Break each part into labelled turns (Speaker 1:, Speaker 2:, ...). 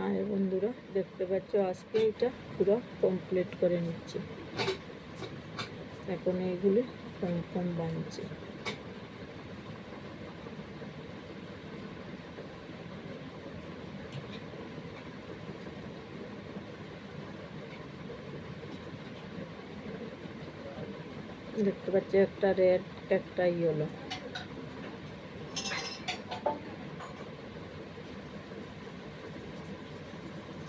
Speaker 1: High বন্ধুরা, দেখতে পাচ্ছ, আজকে এটা পুরো কমপ্লিট করে নিচ্ছি। এখন এইগুলি কম কম দেখতে পাচ্ছি, একটা রেড একটা ইয়েলো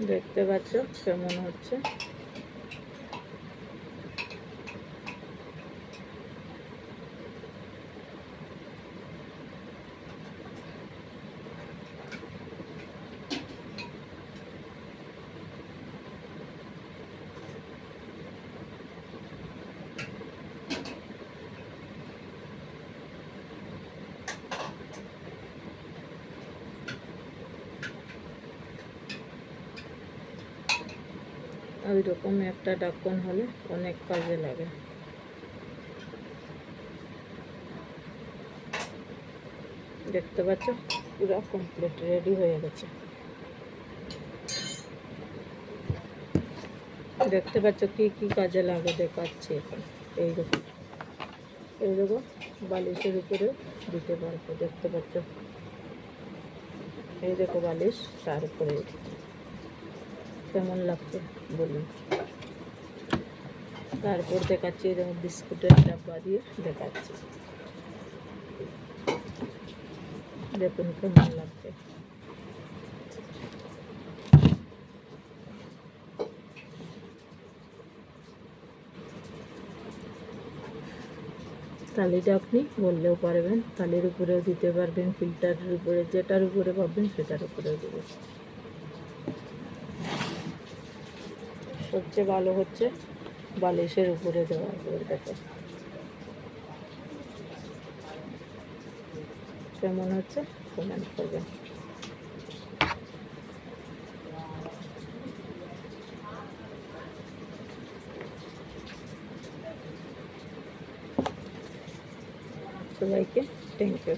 Speaker 1: দেখতে পাচ্ছ কেমন হচ্ছে। ওই রকম একটা ডাক্কন হলে অনেক কাজে লাগে। দেখতে পাচ্ছ? পুরো কমপ্লিট রেডি হয়ে গেছে। দেখতে পাচ্ছ কি কি কাজে লাগে দেখাচ্ছি এখন। এইরকম এইরকম বালিশের উপরে দিতে পারব। দেখতে পাচ্ছ? এই দেখো বালিশ তার উপরে কেমন লাগছে বলুন। তারপর দেখাচ্ছি এরকম বিস্কুটের ডাব্বা দিয়ে দেখাচ্ছি। দেখুন কেমন লাগছে। তালিটা আপনি বললেও পারবেন, তালির উপরেও দিতে পারবেন, ফিল্টারের উপরে যেটার উপরে পাবেন সেটার উপরেও দেবেন। সবচেয়ে ভালো হচ্ছে বালিশের উপরে দেওয়া দেখো। কেমন হচ্ছে? কমেন্ট করবেন সবাইকে থ্যাংক ইউ